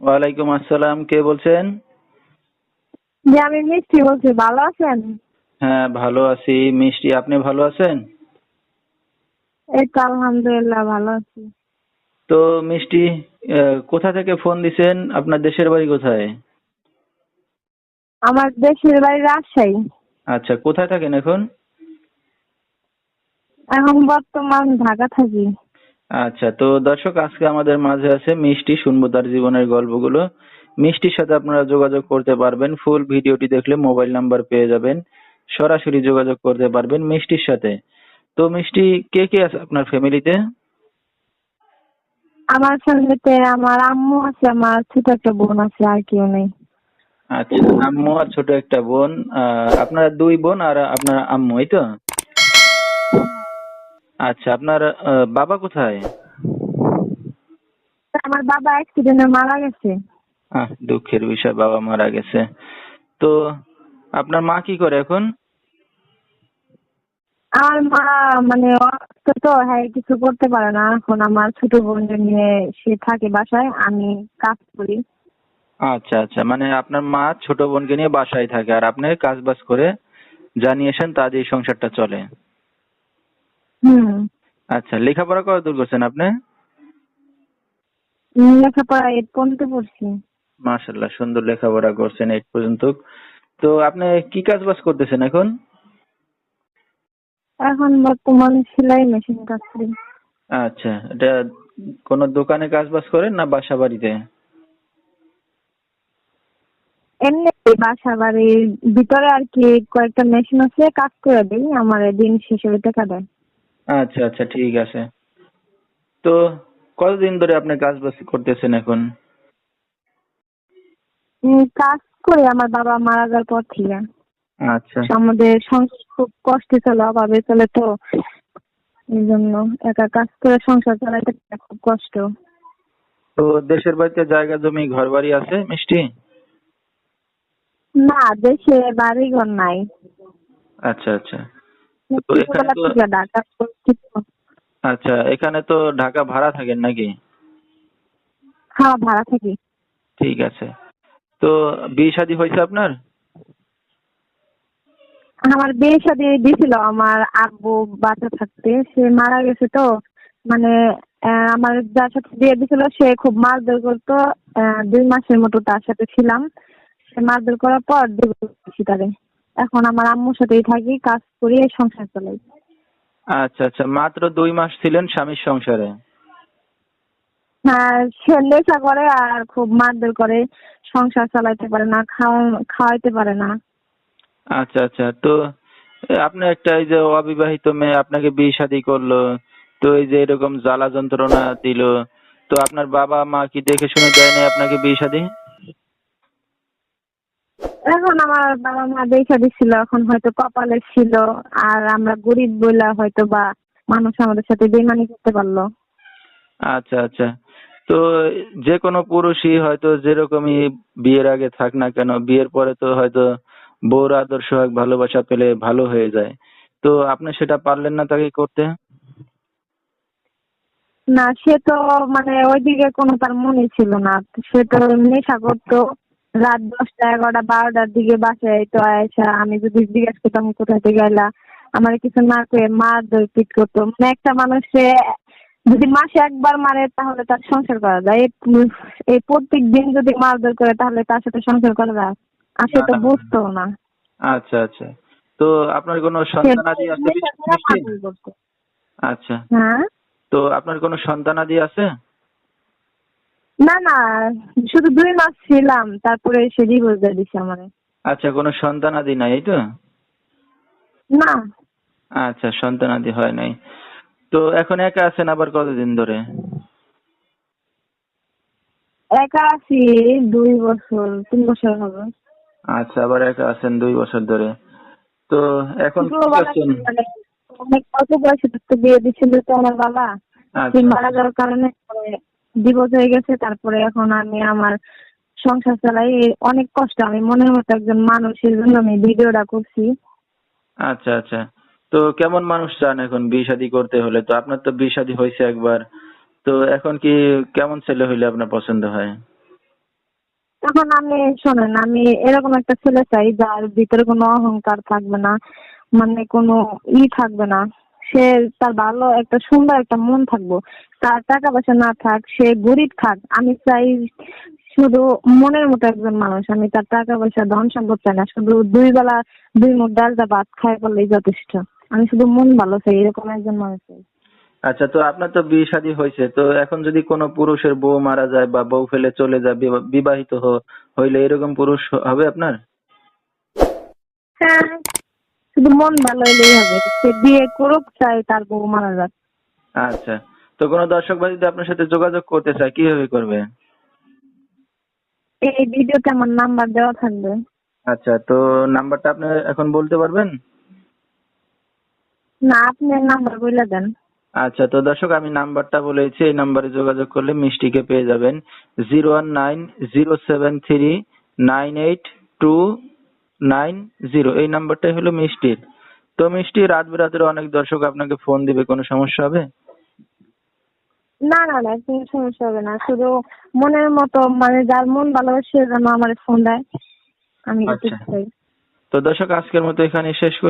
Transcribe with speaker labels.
Speaker 1: ওয়ালাইকুম আসসালাম কে বলছেন?
Speaker 2: জি আমি মিষ্টি বলছি ভালো আছেন?
Speaker 1: হ্যাঁ ভালো আছি। মিষ্টি আপনি ভালো আছেন?
Speaker 2: এই তো আলহামদুলিল্লাহ ভালো আছি।
Speaker 1: তো মিষ্টি কোথা থেকে ফোন দিছেন? আপনার দেশের বাড়ি কোথায়?
Speaker 2: আমার দেশের বাড়ি রাজশাহী।
Speaker 1: আচ্ছা কোথায় থাকেন এখন?
Speaker 2: এখন বর্তমান ঢাকা থাকি।
Speaker 1: আচ্ছা তো দর্শক আজকে আমাদের মাঝে আছে মিষ্টি শুনব তার জীবনের গল্পগুলো। মিষ্টির সাথে আপনারা যোগাযোগ করতে পারবেন। ফুল ভিডিওটি দেখলে মোবাইল নাম্বার পেয়ে যাবেন। সরাসরি যোগাযোগ করতে পারবেন মিষ্টির সাথে। তো মিষ্টি কে কে আছে আপনার ফ্যামিলিতে?
Speaker 2: আমার ফ্যামিলিতে আমার আম্মু আছে আমার ছোট একটা বোন আছে আর কেউ নেই।
Speaker 1: আচ্ছা আম্মু আর ছোট একটা বোন। আপনারা দুই বোন আর আপনার আম্মু এই তো? আচ্ছা আপনার বাবা কোথায়?
Speaker 2: আমার বাবা অ্যাক্সিডেন্টে মারা গেছে।
Speaker 1: আহ দুঃখের বিষয় বাবা মারা গেছে। তো আপনার মা কি করে এখন?
Speaker 2: আমার মা মানে অসুস্থ তো হ্যাঁ কিছু করতে পারে না। এখন আমার ছোট বোনকে নিয়ে সে থাকে বাসায় আমি কাজ করি।
Speaker 1: আচ্ছা আচ্ছা মানে আপনার মা ছোট বোনকে নিয়ে বাসায় থাকে। আর আপনি কাজ বাজ করে জানিয়েছেন তা দিয়ে সংসারটা চলে।
Speaker 2: হুম।
Speaker 1: আচ্ছা লেখাপড়া কত দূর করছেন আপনি?
Speaker 2: লেখাপড়া এইট পর্যন্ত পড়ছি।
Speaker 1: মাশাল্লাহ সুন্দর লেখাপড়া করছেন এইট পর্যন্ত। তো আপনি কি কাজ বাজ করতেছেন এখন?
Speaker 2: এখন বর্তমান সেলাই মেশিন কাজ করি।
Speaker 1: আচ্ছা এটা কোন দোকানে কাজ বাজ করেন না বাসা বাড়িতে?
Speaker 2: এমনি বাসা বাড়ির ভিতরে আর কি কয়েকটা মেশিন আছে কাজ করে দিই আমার দিন শেষে টাকা দেয়।
Speaker 1: আচ্ছা আচ্ছা ঠিক আছে। তো কতদিন ধরে আপনি কাজ বাজ করতেছেন এখন?
Speaker 2: উম, কাজ করি আমার বাবা মারা যাওয়ার পর থেকে।
Speaker 1: আচ্ছা।
Speaker 2: আমাদের সংসার খুব কষ্টে চলে অভাবে চলে তো। এই জন্য একা কাজ করে সংসার চালাইতে খুব কষ্ট।
Speaker 1: তো দেশের বাড়িতে জায়গা জমি ঘর বাড়ি আছে মিষ্টি?
Speaker 2: না দেশে বাড়ি ঘর নাই।
Speaker 1: আচ্ছা আচ্ছা। তো এখানে তো-
Speaker 2: ঢাকা
Speaker 1: আচ্ছা এখানে তো ঢাকা ভাড়া থাকেন নাকি?
Speaker 2: হ্যাঁ ভাড়া থাকি।
Speaker 1: ঠিক আছে। তো বিয়ে শাদী হয়েছে আপনার?
Speaker 2: আমার বিয়ে শাদী দিছিল আমার আব্বু বাচ্চা থাকতে সে মারা গেছে তো। মানে আমার যার সাথে বিয়ে দিছিল সে খুব মারধর করতো। দুই মাসের মতো তার সাথে ছিলাম। সে মারধর করার পর তারে। এখন আমার আম্মুর সাথেই থাকি কাজ করি সংসার চালাই।
Speaker 1: আচ্ছা আচ্ছা। মাত্র দুই মাস ছিলেন স্বামীর সংসারে?
Speaker 2: হ্যাঁ সে নেশা করে আর খুব মারধর করে সংসার চালাইতে পারে না খাওয়া খাওয়াইতে পারে না।
Speaker 1: আচ্ছা আচ্ছা। তো আপনি একটা এই যে অবিবাহিত মেয়ে আপনাকে বিয়ে শাদী করল তো এই যে এরকম জ্বালা যন্ত্রণা দিল তো আপনার বাবা মা কি দেখে শুনে দেয় না আপনাকে বিয়ে শাদী?
Speaker 2: এখন আমার বাবা মা দেখা দিছিল এখন হয়তো কপালে ছিল আর আমরা গরিব বইলা হয়তো বা মানুষ আমাদের সাথে বেমানি করতে পারল।
Speaker 1: আচ্ছা আচ্ছা। তো যে কোনো পুরুষই হয়তো যেরকমই বিয়ের আগে থাক না কেন বিয়ের পরে তো হয়তো বউর আদর্শ এক ভালোবাসা পেলে ভালো হয়ে যায়। তো আপনি সেটা পারলেন না তাকে করতে?
Speaker 2: না সে তো মানে ওইদিকে কোনো তার মনে ছিল না। সে তো নেশা করতো রাত দশটা এগারোটা বারোটার দিকে বাসায় তো আয়সা আমি যদি জিজ্ঞেস করতাম কোথা থেকে গেলা আমার কিছু না করে মার ধরে পিট করতো। মানে একটা মানুষে যদি মাসে একবার মারে তাহলে তার সংসার করা যায়। এই প্রত্যেক দিন যদি মারধর করে তাহলে তার সাথে সংসার করা যায়। আর সে তো। বুঝতো না।
Speaker 1: আচ্ছা আচ্ছা। তো আপনার কোনো সন্তানাদি আছে। আচ্ছা।
Speaker 2: হ্যাঁ?
Speaker 1: তো আপনার কোনো সন্তানাদি আছে?
Speaker 2: না না শুধু দুই মাস ছিলাম তারপরে সে ডিভোর্স দিয়ে দিছে আমারে।
Speaker 1: আচ্ছা কোনো সন্তানাদি নাই এই তো?
Speaker 2: না।
Speaker 1: আচ্ছা সন্তানাদি হয় নাই। তো এখন একা আছেন আবার কতদিন ধরে?
Speaker 2: একা আছি দুই বছর তিন বছর হবে।
Speaker 1: আচ্ছা আবার একা আছেন দুই বছর ধরে। তো এখন কি করছেন?
Speaker 2: মানে অনেক অল্প বয়সে থাকতে বিয়ে দিছিল তো আমার বাবা।
Speaker 1: আচ্ছা।
Speaker 2: মারা যাওয়ার কারণে ডিভোর্স হয়ে গেছে তারপরে এখন আমি আমার সংসার চালাই অনেক কষ্ট। আমি মনের মতো একজন মানুষের জন্য আমি ভিডিওটা করছি।
Speaker 1: আচ্ছা আচ্ছা। তো কেমন মানুষ চান এখন বিয়ে শাদী করতে হলে? তো আপনার তো বিয়ে শাদী হয়েছে একবার। তো এখন কি কেমন ছেলে হইলে আপনার পছন্দ হয়?
Speaker 2: তখন আমি শোনেন আমি এরকম একটা ছেলে চাই যার ভিতরে কোনো অহংকার থাকবে না মানে কোনো ই থাকবে না। সে তার ভালো একটা সুন্দর একটা মন থাকব। তার টাকা পয়সা না থাক সে গরিব থাক আমি চাই শুধু মনের মতো একজন মানুষ। আমি তার টাকা পয়সা ধন সম্পদ চাই না শুধু দুই বেলা দুই মুখ ডালটা ভাত খায় বললেই যথেষ্ট। আমি শুধু মন ভালো চাই এরকম একজন মানুষ চাই।
Speaker 1: আচ্ছা তো আপনার তো বিয়ে শাদী হয়েছে তো এখন যদি কোনো পুরুষের বউ মারা যায় বা বউ ফেলে চলে যায় বিবা- বিবাহিত হইলে এরকম পুরুষ হবে আপনার?
Speaker 2: হ্যাঁ শুধু মন ভালো হলেই হবে। সে বিয়ে করুক চাই তার বউ মারা যাক।
Speaker 1: আচ্ছা। তো কোনো দর্শক ভাই যদি আপনার সাথে যোগাযোগ করতে চায় কীভাবে করবে?
Speaker 2: এই ভিডিওতে আমার নাম্বার দেওয়া থাকবে।
Speaker 1: আচ্ছা তো নাম্বারটা আপনি এখন বলতে পারবেন?
Speaker 2: না আপনি নাম্বার বলে দেন।
Speaker 1: আচ্ছা তো দর্শক আমি নাম্বারটা বলেছি এই নাম্বারে যোগাযোগ করলে মিষ্টিকে পেয়ে যাবেন। Zero one nine zero seven three nine eight two nine zero এই নাম্বারটাই হলো মিষ্টির। তো মিষ্টি রাত বিরাতের অনেক দর্শক আপনাকে ফোন দিবে কোনো সমস্যা হবে?
Speaker 2: না না না কোনো সমস্যা হবে না। শুধু মনের মতো মানে যার মন ভালোবাসে সে যেন আমার ফোন দেয়। আমি
Speaker 1: আচ্ছা। তো দর্শক আজকের মতো এখানে শেষ করছি।